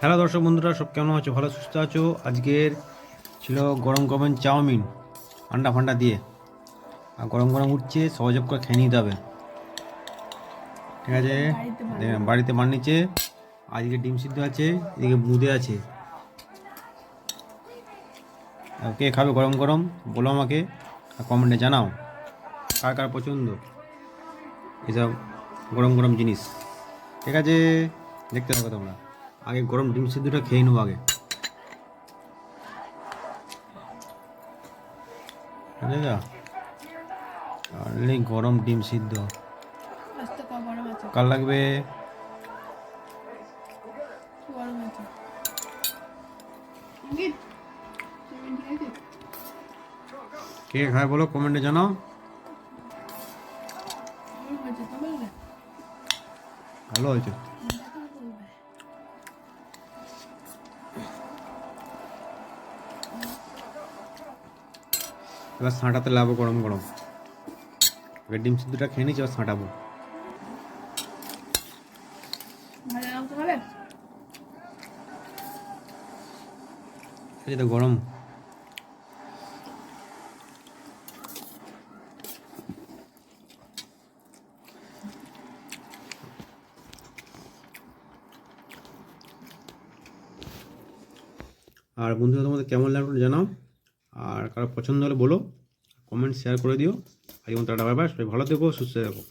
Hello দর্শক বন্ধুরা, সব কেমন আছো? ভালো, সুস্থ আছো? আজকের ছিল গরম গরম চাউমিন, আন্ডা ফান্ডা দিয়ে। আর গরম গরম উঠছে সহযোগ করে খেয়ে নিতে হবে। ঠিক আছে? বাড়িতে বানিয়েছে আজকে ডিম সিদ্ধ আছে, এদিকে বুঁদে আছে। কে খাবে গরম গরম? বলো আমাকে, আর কমেন্টে জানাও। কার কার পছন্দ? এসব গরম গরম জিনিস। ঠিক আছে? দেখতে থাকো তোমরা। আগে গরম ডিম সিদ্ধটা খেয়ে নেব আগে। গরম ডিম সিদ্ধ। কার লাগবে? কে খায় বলো কমেন্টে জানাও। ভালো হয়েছে। এবার সাঁটাতে লাভ গরম গরম। এবার ডিম সিদ্ধটা খেয়ে নিচ্ছি এবার এই তো গরম। আর বন্ধুরা তোমাদের কেমন লাগল জানাও। আর কারও পছন্দ হলে বলো কমেন্ট শেয়ার করে দিও। আজকে টাটা বাই বাই সবাই ভালো থেকো, সুস্থ থেকো।